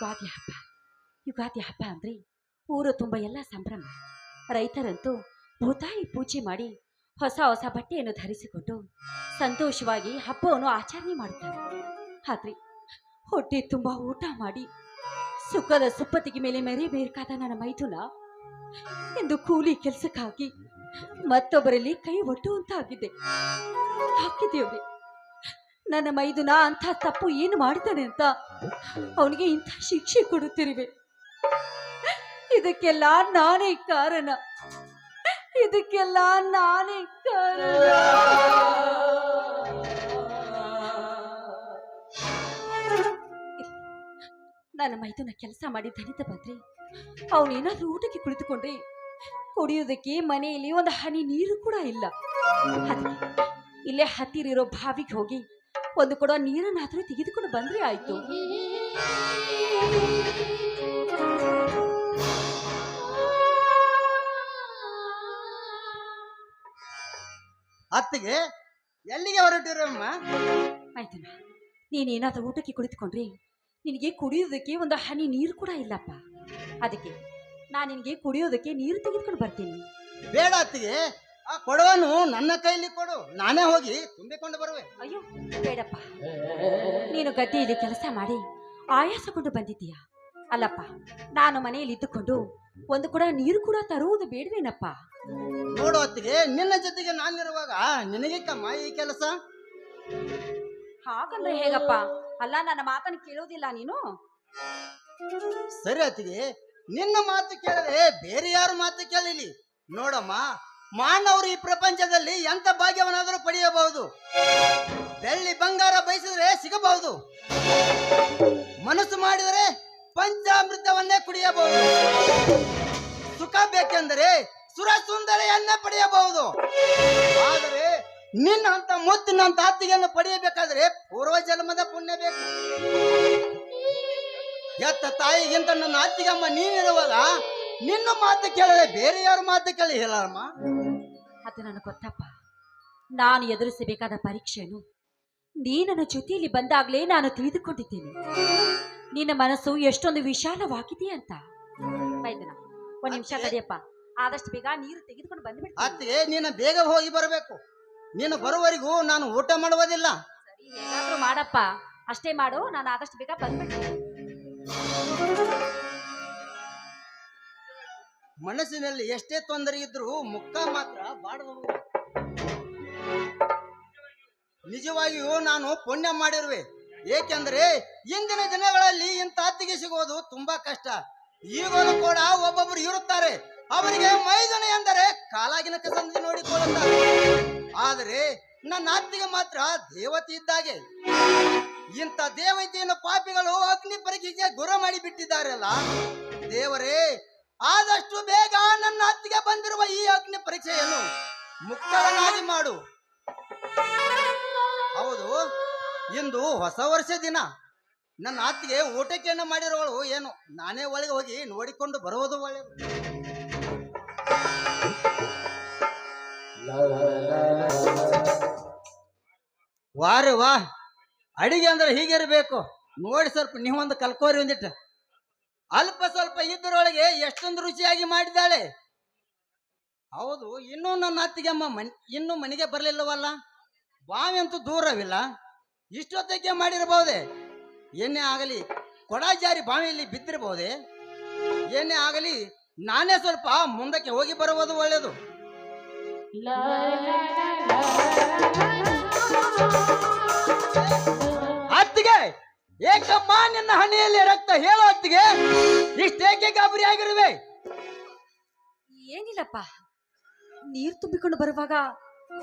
ಯುಗಾದಿ ಹಬ್ಬ. ಯುಗಾದಿ ಹಬ್ಬ ಅಂದ್ರೆ ಊರು ತುಂಬ ಎಲ್ಲ ಸಂಭ್ರಮ. ರೈತರಂತೂ ಭೂತಾಯಿ ಪೂಜೆ ಮಾಡಿ ಹೊಸ ಹೊಸ ಬಟ್ಟೆಯನ್ನು ಧರಿಸಿಕೊಂಡು ಸಂತೋಷವಾಗಿ ಹಬ್ಬವನ್ನು ಆಚರಣೆ ಮಾಡುತ್ತಾರೆ. ಆದ್ರೆ ಹೊಟ್ಟೆ ತುಂಬ ಊಟ ಮಾಡಿ ಸುಖದ ಸುಪ್ಪತ್ತಿಗೆ ಮೇಲೆ ಮೆರೆಯಬೇಕಾದ ನನ್ನ ಮೈಥುನ ಎಂದು ಕೂಲಿ ಕೆಲಸಕ್ಕಾಗಿ ಮತ್ತೊಬ್ಬರಲ್ಲಿ ಕೈ ಒಟ್ಟುವಂತಾಗಿದೆ. ಹಾಕಿದ್ದೇವ್ರಿ ನನ್ನ ಮೈದುನ ಅಂಥ ತಪ್ಪು ಏನು ಮಾಡ್ತಾನೆ ಅಂತ ಅವನಿಗೆ ಇಂಥ ಶಿಕ್ಷೆ ಕೊಡುತ್ತಿರುವೆ. ಇದಕ್ಕೆಲ್ಲ ನಾನೇ ಕಾರಣ. ಇದಕ್ಕೆಲ್ಲ ನಾನೇ ಕಾರಣ. ನನ್ನ ಮೈದುನ ಕೆಲಸ ಮಾಡಿ ದಣಿತ ಬಂದ್ರೆ ಅವನೇನಾದ್ರೂ ಊಟಕ್ಕೆ ಕುಳಿತುಕೊಂಡ್ರೆ ಕುಡಿಯೋದಕ್ಕೆ ಮನೆಯಲ್ಲಿ ಒಂದು ಹನಿ ನೀರು ಕೂಡ ಇಲ್ಲ. ಅದಕ್ಕೆ ಇಲ್ಲೇ ಹತ್ತಿರಿರೋ ಬಾವಿಗೆ ಹೋಗಿ ಒಂದು ಕೊಡ ನೀರನ್ನಾದರೂ ತೆಗೆದುಕೊಂಡು ಬಂದ್ರೆ ಆಯ್ತು. ಅತ್ತಿಗೆ ಎಲ್ಲಿಗೆ ಹೊರಟಿರಮ್ಮ ಆಯ್ತಣ್ಣ ನೀನೇನಾದ್ರೂ ಊಟಕ್ಕೆ ಕುಳಿತುಕೊಂಡ್ರಿ. ನಿನಗೆ ಕುಡಿಯೋದಕ್ಕೆ ಒಂದು ಹನಿ ನೀರು ಕೂಡ ಇಲ್ಲಪ್ಪ. ಅದಕ್ಕೆ ನಾನು ನಿನಗೆ ಕುಡಿಯೋದಕ್ಕೆ ನೀರು ತೆಗೆದುಕೊಂಡು ಬರ್ತೀನಿ. ಬೇಡ ಅತ್ತಿಗೆ ಆ ಕೊಡವನು ನನ್ನ ಕೈಲಿ ಕೊಡು. ನಾನೇ ಹೋಗಿ ತುಂಬಿಕೊಂಡು ಬರುವೆ. ಅಯ್ಯೋ ಬೇಡಪ್ಪ. ನೀನು ಗದ್ದೆಯಲ್ಲಿ ಕೆಲಸ ಮಾಡಿ ಆಯಾಸಕೊಂಡು ಬಂದಿದ್ದೀಯ? ಅಲ್ಲಪ್ಪ ನಾನು ಮನೆಯಲ್ಲಿ ಇದ್ದುಕೊಂಡು ಒಂದು ಕೂಡ ನೀರು ಕೂಡ ತರುವುದು ಬೇಡವೇನಪ್ಪ? ನೋಡೋ ಹೊತ್ತಿಗೆ ನಿನ್ನ ಜೊತೆಗೆ ನಾನಿರುವಾಗ ನಿನಗೆ ಕಮ್ಮ ಈ ಕೆಲಸ? ಹಾಗಂದ್ರೆ ಹೇಗಪ್ಪ? ಅಲ್ಲ ನನ್ನ ಮಾತನ್ನು ಕೇಳೋದಿಲ್ಲ ನೀನು? ಸರಿ ಅತ್ತಿಗೆ ನಿನ್ನ ಮಾತು ಕೇಳದೆ ಬೇರೆ ಯಾರು ಮಾತು ಕೇಳಲಿ? ನೋಡಮ್ಮ ಮಾನವರು ಈ ಪ್ರಪಂಚದಲ್ಲಿ ಎಂತ ಭಾಗ್ಯವನ್ನಾದರೂ ಪಡೆಯಬಹುದು. ಬೆಳ್ಳಿ ಬಂಗಾರ ಬಯಸಿದ್ರೆ ಸಿಗಬಹುದು. ಮನಸ್ಸು ಮಾಡಿದರೆ ಪಂಚಾಮೃತವನ್ನೇ ಕುಡಿಯಬಹುದು. ಸುಖ ಬೇಕೆಂದರೆ ಸುರ ಸುಂದರಿಯನ್ನೇ ಪಡೆಯಬಹುದು. ಆದರೆ ನಿನ್ನಂತ ಮುತ್ತಿನಂತ ಅತ್ತಿಗೆಯನ್ನು ಪಡೆಯಬೇಕಾದ್ರೆ ಪೂರ್ವ ಜನ್ಮದ ಪುಣ್ಯ ಬೇಕು. ಎತ್ತ ತಾಯಿಗಿಂತ ನನ್ನ ಅತ್ತಿಗಮ್ಮ ನೀನಿರುವಾಗ ನಿನ್ನ ಮಾತು ಕೇಳದೆ ಬೇರೆ ಯಾರ ಮಾತು ಕೇಳಿ ಹೇಳಮ್ಮ ಅದು ನನಗೆ ಗೊತ್ತಪ್ಪ. ನಾನು ಎದುರಿಸಬೇಕಾದ ಪರೀಕ್ಷೆನು. ನೀ ನನ್ನ ಜೊತೆಯಲ್ಲಿ ಬಂದಾಗಲೇ ನಾನು ತಿಳಿದುಕೊಂಡಿದ್ದೇನೆ. ನಿನ್ನ ಮನಸ್ಸು ಎಷ್ಟೊಂದು ವಿಶಾಲವಾಗಿದೆ ಅಂತ. ಬೈದನ ಒಂದ್ ನಿಮಿಷ. ತಡಿಯಪ್ಪ ಆದಷ್ಟು ಬೇಗ ನೀರು ತೆಗೆದುಕೊಂಡು ಬಂದ್ಬಿಡ್ತೀನಿ ಅತ್ತೆ ನೀನು ಬೇಗ ಹೋಗಿ ಬರಬೇಕು. ನೀನು ಬರುವವರೆಗೂ ನಾನು ಊಟ ಮಾಡುವುದಿಲ್ಲ. ಹೇಗಾದ್ರೂ ಮಾಡಪ್ಪ. ಅಷ್ಟೇ ಮಾಡು ನಾನು ಆದಷ್ಟು ಬೇಗ ಬಂದ್ಬಿಡ್ತೀನಿ. ಮನಸ್ಸಿನಲ್ಲಿ ಎಷ್ಟೇ ತೊಂದರೆ ಇದ್ರೂ ಮುಖ ಮಾತ್ರ ಬಾಡಬಹುದು ನಿಜವಾಗಿಯೂ ನಾನು ಪುಣ್ಯ ಮಾಡಿರುವೆ. ಏಕೆಂದರೆ ಇಂದಿನ ದಿನಗಳಲ್ಲಿ ಇಂಥ ಅತ್ತಿಗೆ ಸಿಗೋದು ತುಂಬಾ ಕಷ್ಟ. ಈಗಲೂ ಕೂಡ ಒಬ್ಬೊಬ್ಬರು ಇರುತ್ತಾರೆ. ಅವರಿಗೆ ಮೈದನ ಎಂದರೆ ಕಾಲಾಗಿನ ಕಸಂದಿ ನೋಡಿಕೊಳ್ಳುತ್ತಾರೆ ಆದರೆ ನನ್ನ ಅತ್ತಿಗೆ ಮಾತ್ರ ದೇವತೆ ಇದ್ದಾಗೆ. ಇಂಥ ದೇವತೆಯನ್ನು ಪಾಪಿಗಳು ಅಗ್ನಿ ಪರೀಕ್ಷೆಗೆ ಗುರ ಮಾಡಿ ಬಿಟ್ಟಿದ್ದಾರಲ್ಲ. ದೇವರೇ ಆದಷ್ಟು ಬೇಗ ನನ್ನ ಹತ್ತಿಗೆ ಬಂದಿರುವ ಈ ಅಗ್ನಿ ಪರೀಕ್ಷೆಯನ್ನು ಮುಕ್ತವನ್ನಾಗಿ ಮಾಡು. ಹೌದು, ಇಂದು ಹೊಸ ವರ್ಷ ದಿನ. ನನ್ನ ಅತ್ತಿಗೆ ಊಟಕ್ಕೆಯನ್ನು ಮಾಡಿರೋಳು ಏನು? ನಾನೇ ಒಳಗೆ ಹೋಗಿ ನೋಡಿಕೊಂಡು ಬರುವುದು ಒಳ್ಳೆಯದು. ವಾರ ವಾ ಅಡಿಗೆ ಅಂದ್ರೆ ಹೀಗಿರಬೇಕು. ನೋಡಿ ಸ್ವಲ್ಪ ನೀವೊಂದು ಕಲ್ಕೋರಿ ಒಂದಿಟ್ಟು. ಅಲ್ಪ ಸ್ವಲ್ಪ ಇದ್ದರೊಳಗೆ ಎಷ್ಟೊಂದು ರುಚಿಯಾಗಿ ಮಾಡಿದ್ದಾಳೆ ಹೌದು ಇನ್ನೂ ನನ್ನ ಅತ್ತಿಗೆಮ್ಮ ಮನ್ ಇನ್ನೂ ಮನೆಗೆ ಬರಲಿಲ್ಲವಲ್ಲ ಬಾವಿ ಅಂತೂ ದೂರವಿಲ್ಲ ಇಷ್ಟೊತ್ತಿಗೆ ಮಾಡಿರಬಹುದೇ ಏನೇ ಆಗಲಿ ಕೊಡಾಜಾರಿ ಬಾವಿಯಲ್ಲಿ ಬಿದ್ದಿರಬಹುದೇ ಏನೇ ಆಗಲಿ ನಾನೇ ಸ್ವಲ್ಪ ಮುಂದಕ್ಕೆ ಹೋಗಿ ಬರುವುದು ಒಳ್ಳೆಯದು ಅತ್ತಿಗೆ ಏಕಮ್ಮ ನಿನ್ನ ಹಣೆಯಲ್ಲಿ ರಕ್ತ ಹೇಳು ಅತ್ತಿಗೆ ಇಷ್ಟೇಕೆ ಗಾಬರಿ ಆಗಿರುವೆ ಏನಿಲ್ಲಪ್ಪ. ನೀರು ತುಂಬಿಕೊಂಡು ಬರುವಾಗ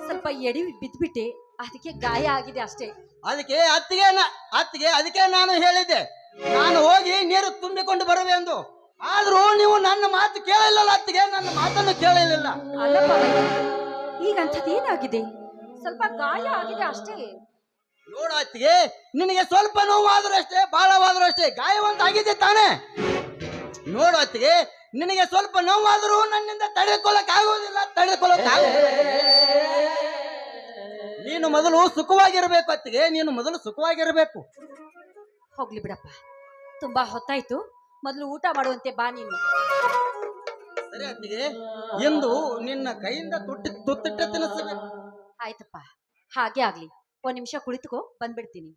ಸ್ವಲ್ಪ ಎಡಿ ಬಿದ್ದ್ಬಿಟ್ಟೆ ಅದಕ್ಕೆ ಗಾಯ ಆಗಿದೆ ಅಷ್ಟೇ. ಅದಕ್ಕೆ ಅತ್ತಿಗೆ ನ- ಅತ್ತಿಗೆ ಅದಕ್ಕೆ ನಾನು ಹೇಳಿದ್ದೆ. ನಾನು ಹೋಗಿ ನೀರು ತುಂಬಿಕೊಂಡು ಬರುವೆ ಎಂದು. ಆದ್ರೂ ನೀವು ನನ್ನ ಮಾತು ಕೇಳಲಿಲ್ಲ ಅತ್ತಿಗೆ ನನ್ನ ಮಾತನ್ನು ಕೇಳಲಿಲ್ಲ. ಅಲ್ಲಪ್ಪ ಈಗ ಅಂಥದ್ದೇನಾಗಿದೆ ಸ್ವಲ್ಪ ಗಾಯ ಆಗಿದೆ ಅಷ್ಟೇ. ನೋಡು ಅತ್ತಿಗೆ ನಿನಗೆ ಸ್ವಲ್ಪ ನೋವಾದ್ರೂ ಅಷ್ಟೇ ಬಹಳವಾದ್ರೂ ಅಷ್ಟೇ ಗಾಯವಂತಾಗಿದೆ ತಾನೇ. ನೋಡು ಅತ್ತಿಗೆ ನಿನಗೆ ಸ್ವಲ್ಪ ನೋವಾದರೂ ನನ್ನಿಂದ ತಡೆದುಕೊಳ್ಳಕ್ ಆಗೋದಿಲ್ಲ ತಡೆದುಕೊಳ್ಳಕ್ ನೀನು ಮೊದಲು ಸುಖವಾಗಿರ್ಬೇಕು ಅತ್ತಿಗೆ ನೀನು ಮೊದಲು ಸುಖವಾಗಿರಬೇಕು. ಹೋಗ್ಲಿ ಬಿಡಪ್ಪ. ತುಂಬಾ ಹೊತ್ತಾಯ್ತು. ಮೊದಲು ಊಟ ಮಾಡುವಂತೆ ಬಾ ನೀನು. ಸರಿ ಅತ್ತಿಗೆ ಎಂದು ನಿನ್ನ ಕೈಯಿಂದ ತುಟ್ಟಿ ತುತ್ತಿಟ್ಟ ತಿನ್ನಿಸಬೇಕು. ಆಯ್ತಪ್ಪ. ಹಾಗೆ ಆಗ್ಲಿ. ಒಂದ್ ನಿಮಿಷ ಕುಳಿತುಕೋ ಬಂದ್ಬಿಡ್ತೀನಿ.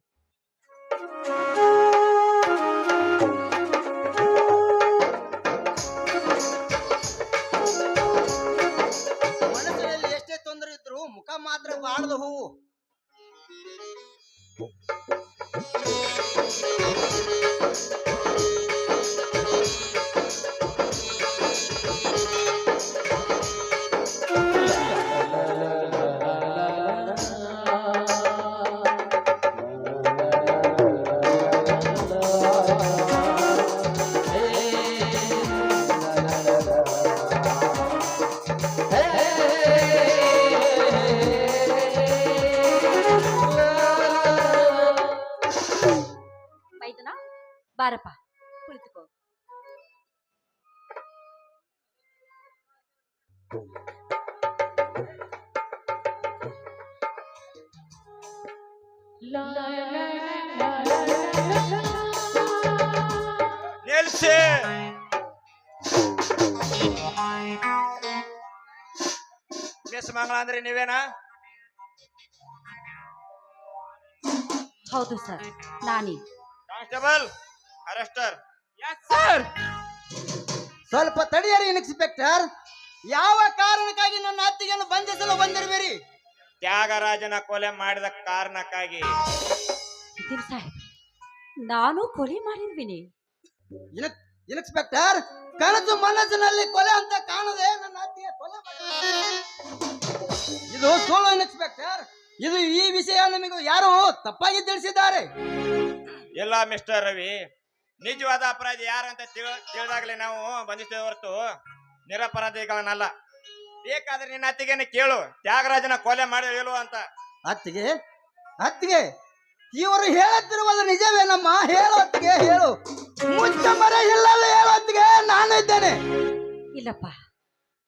ಬಾರಪ್ಪ ಕುಳಿತುಕೋ ನಿಲ್ಸಿ ಮಿಸ್ ಮಂಗಳ ಅಂದ್ರೆ ನೀವೇನಾ ಹೌದು ಸರ್ ನಾನೇ ಕಾನ್ಸ್ಟೇಬಲ್ ಅರೆಸ್ಟರ್. ಸ್ವಲ್ಪ ತಡೆಯರಿ ಇನ್ಸ್ಪೆಕ್ಟರ್. ಯಾವ ಕಾರಣಕ್ಕಾಗಿ ನನ್ನ ಅತ್ತಿಗೆಯನ್ನು ಬಂಧಿಸಲು ಬಂದಿರುವಿರಿ? ತ್ಯಾಗರಾಜನ ಕೊಲೆ ಮಾಡಿದ ಕಾರಣಕ್ಕಾಗಿ. ಸಾಹೇಬ್ ನಾನು ಕೊಲೆ ಮಾಡಿರ್ವಿನಿ. ಇನ್- ಇನ್ಸ್ಪೆಕ್ಟರ್ ಕನಸು ಮನಸ್ಸಿನಲ್ಲಿ ಕೊಲೆ ಅಂತ ಕಾಣದೆ ನನ್ನ ಅತ್ತಿಗೆ ಕೊಲೆ ಮಾಡಿದ್ದಾರೆ. ಇದು ಸುಳ್ಳು ಇನ್ಸ್ಪೆಕ್ಟರ್. ಇದು ಈ ವಿಷಯ ನಿಮಗೆ ಯಾರು ತಪ್ಪಾಗಿ ತಿಳಿಸಿದ್ದಾರೆ. ಎಲ್ಲ ಮಿಸ್ಟರ್ ರವಿ. ನಿಜವಾದ ಅಪರಾಧಿ ಯಾರು ಅಂತ ತಿಳ ತಿಳಿದಾಗಲೇ ನಾವು ಬಂಧಿಸ್ತೇವೆ ಹೊರತು ನಿರಪರಾಧಿಗಳನ್ನಲ್ಲ. ಬೇಕಾದ್ರೆ ನಿನ್ನ ಅತ್ತಿಗೆನ ಕೇಳು. ತ್ಯಾಗರಾಜನ ಕೊಲೆ ಮಾಡಿ ಇಲ್ವೋ ಅಂತ. ಅತ್ತಿಗೆ? ಅತ್ತಿಗೆ? ಇವರು ಹೇಳುತ್ತಿರುವುದು ನಿಜವೇನಮ್ಮ ಹೇಳು ಅತ್ತಿಗೆ ಹೇಳು. ಮುಂಚೆ ಮರ ಇಲ್ಲವೇ? ಹೇಳು ಅತ್ತಿಗೆ ನಾನು ಇದ್ದೇನೆ. ಇಲ್ಲಪ್ಪ.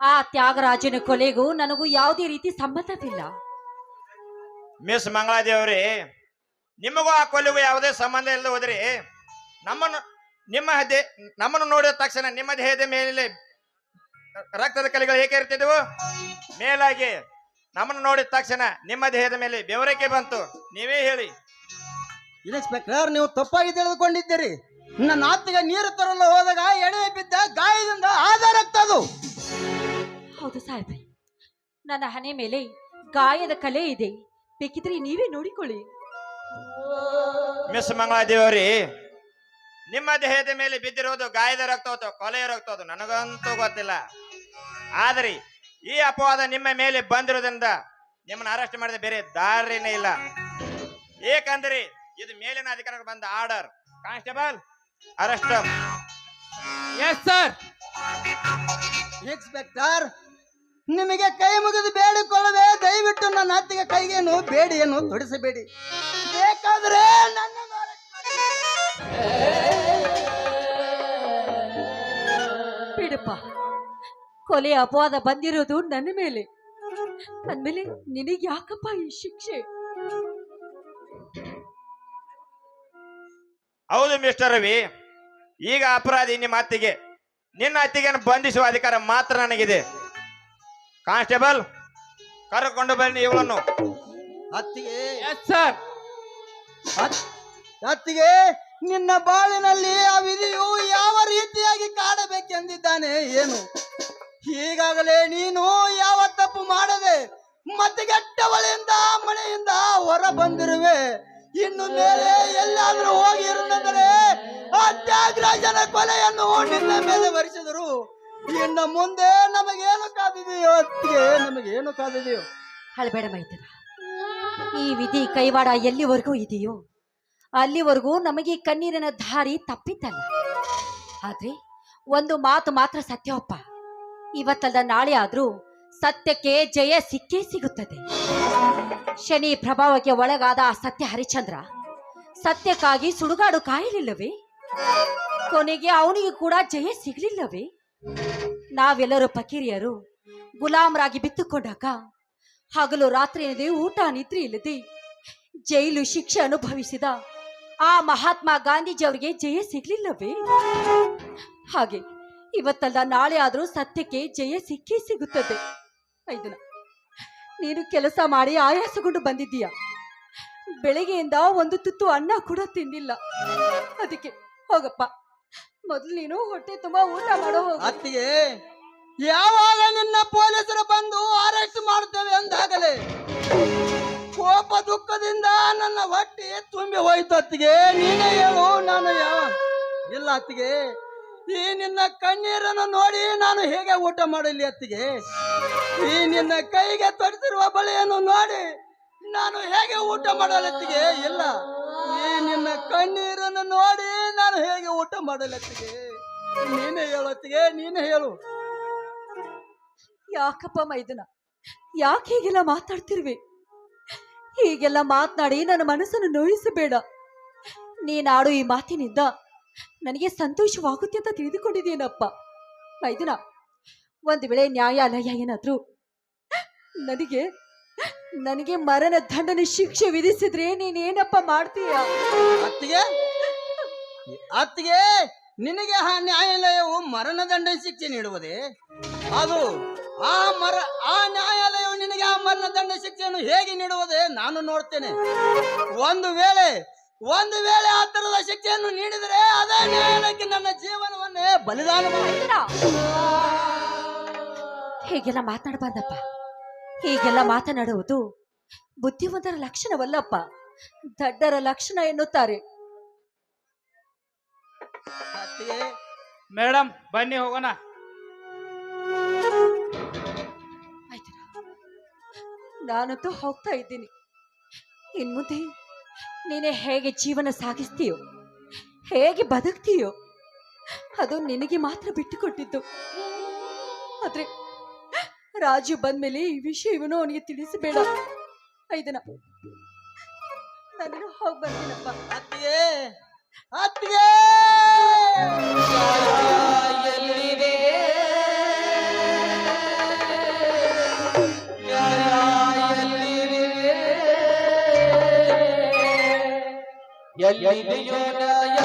ಆ ತ್ಯಾಗರಾಜನ ಕೊಲೆಗೂ ನನಗೂ ಯಾವುದೇ ರೀತಿ ಸಂಬಂಧವಿಲ್ಲ. ಮಿಸ್ ಮಂಗಳಾದೇವ್ರಿ ನಿಮಗೂ ಆ ಕೊಲೆಗೂ ಯಾವುದೇ ಸಂಬಂಧ ಇಲ್ಲದೆ ಹೋದ್ರಿ. ನಮ್ಮನ್ನು ನಿಮ್ಮ ದೇ ನಮ್ಮನ್ನು ನೋಡಿದ ತಕ್ಷಣ ನಿಮ್ಮ ದೇಹದ ಮೇಲೆ ರಕ್ತದ ಕಲೆಗಳು ಹೇಗೆ ಇರ್ತಿದ್ವು ಮೇಲಾಗಿ ನಮ್ಮನ್ನು ನೋಡಿದ ತಕ್ಷಣ ನಿಮ್ಮ ದೇಹದ ಮೇಲೆ ಬೆವರಿಕೆ ಬಂತು. ನೀವೇ ಹೇಳಿ. ಇನ್ಸ್ಪೆಕ್ಟರ್ ನೀವು ತಪ್ಪಾಗಿ ತಿಳಿದುಕೊಂಡಿದ್ದೀರಿ. ನನ್ನ ಆತ್ಮಿಗೆ ನೀರು ತರಲು ಹೋದಾಗ ಎಡೆ ಬಿದ್ದ ಗಾಯದಿಂದ ಆಧಾರ ಅದು. ಹೌದು ಸಾಹೇಬ್ ನನ್ನ ಹಣೆ ಮೇಲೆ ಗಾಯದ ಕಲೆ ಇದೆ. ಬೇಕಿದ್ರೆ ನೀವೇ ನೋಡಿಕೊಳ್ಳಿ. ಮಿಸ್ ಮಂಗಳಾದೇವ್ರಿ ನಿಮ್ಮ ದೇಹದ ಮೇಲೆ ಬಿದ್ದಿರೋದು ಗಾಯದ ರಕ್ತ ಅಥವಾ ಕೊಲೆಯ ರಕ್ತ ಅದು? ನನಗಂತೂ ಗೊತ್ತಿಲ್ಲ. ಆದ್ರೆ ಈ ಅಪವಾದ ನಿಮ್ಮ ಮೇಲೆ ಬಂದಿರೋದ್ರಿಂದ ನಿಮ್ಮನ್ನ ಅರೆಸ್ಟ್ ಮಾಡಿದ ಬೇರೆ ದಾರಿನೇ ಇಲ್ಲ. ಏಕಂದ್ರೆ ಇದು ಮೇಲಿನ ಅಧಿಕಾರಕ್ಕೆ ಬಂದ order constable arrest yes sir inspector ನಿಮಗೆ ಕೈ ಮುಗಿದು ಬೇಡಿಕೊಳ್ಳದೆ ದಯವಿಟ್ಟು ನನ್ನ ಅತ್ತಿಗೆ ಕೈಗೇನು ಬೇಡಿಯನ್ನು ತೊಡಿಸಬೇಡಿ. ಬೇಕಾದ್ರೆ ನನ್ನ ಬಿಡಪ್ಪ ಕೊಲೆ ಅಪವಾದ ಬಂದಿರೋದು ನನ್ನ ಮೇಲೆ. ಅಂದ್ಮೇಲೆ ನಿನಗೆ ಯಾಕಪ್ಪ ಈ ಶಿಕ್ಷೆ? ಹೌದು ಮಿಸ್ಟರ್ ರವಿ. ಈಗ ಅಪರಾಧಿ ನಿಮ್ಮ ಅತ್ತಿಗೆ. ನಿನ್ನ ಅತ್ತಿಗೆಯನ್ನು ಬಂಧಿಸುವ ಅಧಿಕಾರ ಮಾತ್ರ ನನಗಿದೆ. ಕಾನ್ಸ್ಟೇಬಲ್ ಕರ್ಕೊಂಡು ಬನ್ನಿ ಇವಳನ್ನು. ಅತ್ತಿಗೆ. ಎಸ್ ಸರ್ ಅತ್ತಿಗೆ. ನಿನ್ನ ಬಾಳಿನಲ್ಲಿ ಆ ವಿಧಿಯು ಯಾವ ರೀತಿಯಾಗಿ ಕಾಡಬೇಕೆಂದಿದ್ದಾನೆ ಏನು? ಈಗಾಗಲೇ ನೀನು ಯಾವ ತಪ್ಪು ಮಾಡದೆ ಮತ್ತಿಗೆಟ್ಟವಳಿಂದ ಮನೆಯಿಂದ ಹೊರ ಬಂದಿರುವೆ ಇನ್ನು ಮೇಲೆ ಎಲ್ಲಾದ್ರೂ ಹೋಗಿ ಇರುವುದೆಂದರೆ ಆ ತ್ಯಾಗರಾಜನ ಕೊಲೆಯನ್ನು ನಿನ್ನ ಮೇಲೆ ವರಿಸಿದರು. ಇನ್ನು ಮುಂದೆ ನಮಗೇನು ಕಾದಿದೆಯೋ ಅತ್ತಿಗೆ ನಮಗೇನು ಕಾದಿದೆಯೋ? ಹಳಬೇಡ ಮೈತ್ರ. ಈ ವಿಧಿ ಕೈವಾಡ ಎಲ್ಲಿವರೆಗೂ ಇದೆಯೋ? ಅಲ್ಲಿವರೆಗೂ ನಮಗೆ ಕಣ್ಣೀರಿನ ದಾರಿ ತಪ್ಪಿತಲ್ಲ. ಆದ್ರೆ ಒಂದು ಮಾತು ಮಾತ್ರ ಸತ್ಯವಪ್ಪ ಇವತ್ತಲ್ಲ ನಾಳೆ ಆದ್ರೂ ಸತ್ಯಕ್ಕೆ ಜಯ ಸಿಕ್ಕೇ ಸಿಗುತ್ತದೆ. ಶನಿ ಪ್ರಭಾವಕ್ಕೆ ಒಳಗಾದ ಆ ಸತ್ಯ ಹರಿಚಂದ್ರ ಸತ್ಯಕ್ಕಾಗಿ ಸುಡುಗಾಡು ಕಾಯಲಿಲ್ಲವೇ? ಕೊನೆಗೆ ಅವನಿಗೆ ಕೂಡ ಜಯ ಸಿಗಲಿಲ್ಲವೇ? ನಾವೆಲ್ಲರೂ ಪಕಿರಿಯರು ಗುಲಾಮರಾಗಿ ಬಿತ್ತುಕೊಂಡಾಗ ಹಗಲು ರಾತ್ರಿ ಇಲ್ಲದೆ ಊಟ ನಿದ್ರೆ ಇಲ್ಲದೆ ಜೈಲು ಶಿಕ್ಷೆ ಅನುಭವಿಸಿದ ಆ ಮಹಾತ್ಮ ಗಾಂಧೀಜಿಯವರಿಗೆ ಜಯ ಸಿಗ್ಲಿಲ್ಲವೇ? ಹಾಗೆ, ಇವತ್ತಲ್ಲ ನಾಳೆ ಆದರೂ ಸತ್ಯಕ್ಕೆ ಜಯ ಸಿಕ್ಕೇ ಸಿಗುತ್ತದೆ. ಐದನ ನೀನು ಕೆಲಸ ಮಾಡಿ ಆಯಾಸಗೊಂಡು ಬಂದಿದ್ದೀಯ? ಬೆಳಗ್ಗೆಯಿಂದ ಒಂದು ತುತ್ತು ಅನ್ನ ಕೂಡ ತಿಂದಿಲ್ಲ. ಅದಕ್ಕೆ ಹೋಗಪ್ಪ. ಮೊದಲು ನೀನು ಹೊಟ್ಟೆ ತುಂಬಾ ಊಟ ಮಾಡೋ. ಅತ್ತಿಗೆ, ಯಾವಾಗ ನಿನ್ನ ಪೊಲೀಸರು ಬಂದು ಅರೆಸ್ಟ್ ಮಾಡುತ್ತೇವೆ ಅಂದಾಗಲೇ? ಕೋಪ ದುಃಖದಿಂದ ನನ್ನ ಹೊಟ್ಟೆ ತುಂಬಿ ಹೋಯ್ತು ಅತ್ತಿಗೆ. ನೀನೇ ಹೇಳು, ನಾನು ಇಲ್ಲ ಅತ್ತಿಗೆ. ಈ ನಿನ್ನ ಕಣ್ಣೀರನ್ನು ನೋಡಿ ನಾನು ಹೇಗೆ ಊಟ ಮಾಡಲಿ ಅತ್ತಿಗೆ? ಈ ನಿನ್ನ ಕೈಗೆ ತೊಡಿಸಿರುವ ಬಳೆಯನ್ನು ನೋಡಿ ನಾನು ಹೇಗೆ ಊಟ ಮಾಡಲತ್ತಿಗೆ ಇಲ್ಲ. ಈ ನಿನ್ನ ಕಣ್ಣೀರನ್ನು ನೋಡಿ ನಾನು ಹೇಗೆ ಊಟ ಮಾಡಲತ್ತಿಗೆ ನೀನೇ ಹೇಳತ್ತಿಗೆ ನೀನೇ ಹೇಳು. ಯಾಕಪ್ಪ ಮೈದನ? ಯಾಕೆ ಹೀಗೆಲ್ಲ ಮಾತಾಡ್ತಿರ್ವಿ? ಹೀಗೆಲ್ಲ ಮಾತನಾಡಿ ನನ್ನ ಮನಸ್ಸನ್ನು ನೋಯಿಸಬೇಡ. ನೀನಾಡು ಈ ಮಾತಿನಿಂದ ನನಗೆ ಸಂತೋಷವಾಗುತ್ತೆ ಅಂತ ತಿಳಿದುಕೊಂಡಿದ್ದೀನಪ್ಪ. ಮೈದುನ, ಒಂದು ವೇಳೆ ನ್ಯಾಯಾಲಯ ಏನಾದ್ರು ನನಗೆ ನನಗೆ ಮರಣ ದಂಡನೆ ಶಿಕ್ಷೆ ವಿಧಿಸಿದ್ರೆ ನೀನೇನಪ್ಪ ಮಾಡ್ತೀಯ? ಅತ್ತಿಗೆ ಅತ್ತಿಗೆ, ನಿನಗೆ ಆ ನ್ಯಾಯಾಲಯವು ಮರಣದಂಡ ಶಿಕ್ಷೆ ನೀಡುವುದೇ? ಅದು ಆ ಮರ, ಆ ನ್ಯಾಯಾಲಯವು ನಿನಗೆ ಆ ಮರಣದಂಡ ಶಿಕ್ಷೆಯನ್ನು ಹೇಗೆ ನೀಡುವುದೇ ನಾನು ನೋಡ್ತೇನೆ. ಒಂದು ವೇಳೆ ಒಂದು ವೇಳೆ ಆ ತರದ ಶಿಕ್ಷೆಯನ್ನು ನೀಡಿದರೆ ಅದೇ ನ್ಯಾಯಾಲಯಕ್ಕೆ ನನ್ನ ಜೀವನವನ್ನೇ ಬಲಿದಾನ ಹೀಗೆಲ್ಲ ಮಾತಾಡಬಾರ್ದಪ್ಪ ಹೀಗೆಲ್ಲ ಮಾತನಾಡುವುದು ಬುದ್ಧಿವಂತರ ಲಕ್ಷಣವಲ್ಲಪ್ಪ. ದಡ್ಡರ ಲಕ್ಷಣ ಎನ್ನುತ್ತಾರೆ. ಮೇಡಮ್ ಬನ್ನಿ ಹೋಗೋಣ. ನಾನಂತೂ ಹೋಗ್ತಾ ಇದ್ದೀನಿ. ಇನ್ ಮುಂದೆ ನೀನೆ ಹೇಗೆ ಜೀವನ ಸಾಗಿಸ್ತೀಯೋ ಹೇಗೆ ಬದುಕ್ತೀಯೋ ಅದು ನಿನಗೆ ಮಾತ್ರ ಬಿಟ್ಟುಕೊಟ್ಟಿದ್ದು. ಆದ್ರೆ ರಾಜು ಬಂದ್ಮೇಲೆ ಈ ವಿಷಯವನ್ನು ಅವನಿಗೆ ತಿಳಿಸಬೇಡ. ಐದನ ನಾನು ಹೋಗಿ ಬರ್ತೀನಪ್ಪ. ಅತ್ತಿಗೆ ಅತ್ತಿಗೆ! ಎಲ್ಲಿದೆಯೋ ನ್ಯಾಯ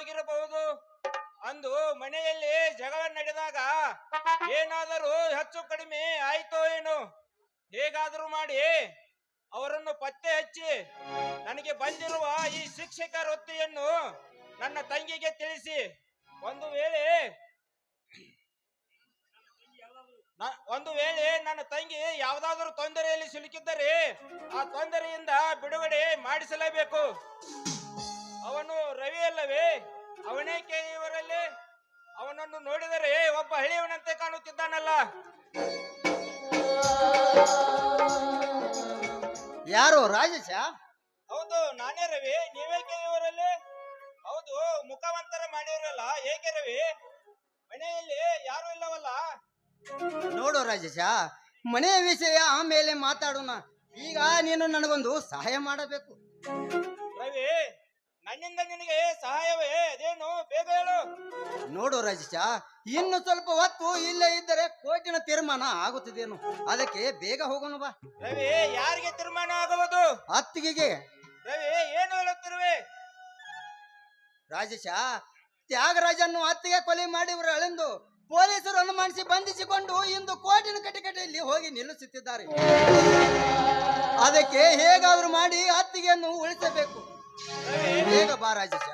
ಹೋಗಿರಬಹುದು? ಅಂದು ಮನೆಯಲ್ಲಿ ಜಗಳ ನಡೆದಾಗ ಏನಾದರೂ ಹೆಚ್ಚು ಕಡಿಮೆ ಆಯ್ತೋ ಏನು? ಹೇಗಾದರೂ ಮಾಡಿ ಅವರನ್ನು ಪತ್ತೆ ಹಚ್ಚಿ ನನಗೆ ಬಂದಿರುವ ಈ ಶಿಕ್ಷಕ ವೃತ್ತಿಯನ್ನು ನನ್ನ ತಂಗಿಗೆ ತಿಳಿಸಿ. ಒಂದು ವೇಳೆ ಒಂದು ವೇಳೆ ನನ್ನ ತಂಗಿ ಯಾವುದಾದರೂ ತೊಂದರೆಯಲ್ಲಿ ಸಿಲುಕಿದ್ದರೆ ಆ ತೊಂದರೆಯಿಂದ ಬಿಡುಗಡೆ ಮಾಡಿಸಲೇಬೇಕು. ಅವನು ರವಿ ಅಲ್ಲವೇ? ಅವನೇ ಇವರಲ್ಲಿ ಅವನನ್ನು ನೋಡಿದರೆ ಒಬ್ಬ ಹಳಿಯವನಂತೆ ಕಾಣುತ್ತಿದ್ದಾನಲ್ಲ? ಯಾರು ರಾಜೇಶ? ಹೌದು ನಾನೇ ರವಿ. ನೀವೇಕೆ ಇವರಲ್ಲಿ ಹೌದು ಮುಖವಂತರ ಮಾಡಿರಲ್ಲ. ಏಕೆ ರವಿ? ಮನೆಯಲ್ಲಿ ಯಾರು ಇಲ್ಲವಲ್ಲ? ನೋಡು ರಾಜೇಶ ಮನೆಯ ವಿಷಯ ಆಮೇಲೆ ಮಾತಾಡೋಣ. ಈಗ ನೀನು ನನಗೊಂದು ಸಹಾಯ ಮಾಡಬೇಕು. ರವಿ ನನ್ನಿಂದ ನಿನಗೆ ಸಹಾಯವೇ? ಅದೇನು? ಬೇಗ ಹೇಳು. ನೋಡು ರಾಜೇಶ ಇನ್ನು ಸ್ವಲ್ಪ ಹೊತ್ತು ಇಲ್ಲೇ ಇದ್ದರೆ ಕೋರ್ಟಿನ ತೀರ್ಮಾನ ಆಗುತ್ತಿದೇನು? ಅದಕ್ಕೆ ಬೇಗ ಹೋಗೋಣ ಬಾ. ರವಿ ಯಾರಿಗೆ ತೀರ್ಮಾನ ಆಗಬಹುದು ಅತ್ತಿಗೆಗೆ. ರವಿ ಏನು ಹೇಳುತ್ತಿರುವೆ? ರಾಜೇಶ ತ್ಯಾಗರಾಜನ್ನು ಅತ್ತಿಗೆ ಕೊಲೆ ಮಾಡಿವರು ಅಳೆಂದು ಪೊಲೀಸರು ಅನುಮಾನಿಸಿ ಬಂಧಿಸಿಕೊಂಡು ಇಂದು ಕೋರ್ಟಿನ ಕಟಕಟೆಯಲ್ಲಿ ಹೋಗಿ ನಿಲ್ಲಿಸುತ್ತಿದ್ದಾರೆ. ಅದಕ್ಕೆ ಹೇಗಾದ್ರೂ ಮಾಡಿ ಅತ್ತಿಗೆಯನ್ನು ಉಳಿಸಬೇಕು. ಬೇಗ ಬಾ ರಾಜೇಶ.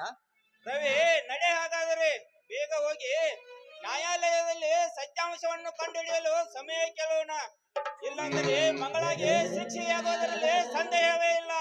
ರವಿ ನಡೆ ಹಾಗಾದರೆ. ಬೇಗ ಹೋಗಿ. ನ್ಯಾಯಾಲಯದಲ್ಲಿ ಸತ್ಯಾಂಶವನ್ನು ಕಂಡುಹಿಡಿಯಲು ಸಮಯ ಕೇಳೋಣ. ಇಲ್ಲಾಂದರೆ ಮಂಗಳಾಗಿ ಶಿಕ್ಷೆಯಾಗೋದರಲ್ಲಿ ಸಂದೇಹವೇ ಇಲ್ಲ.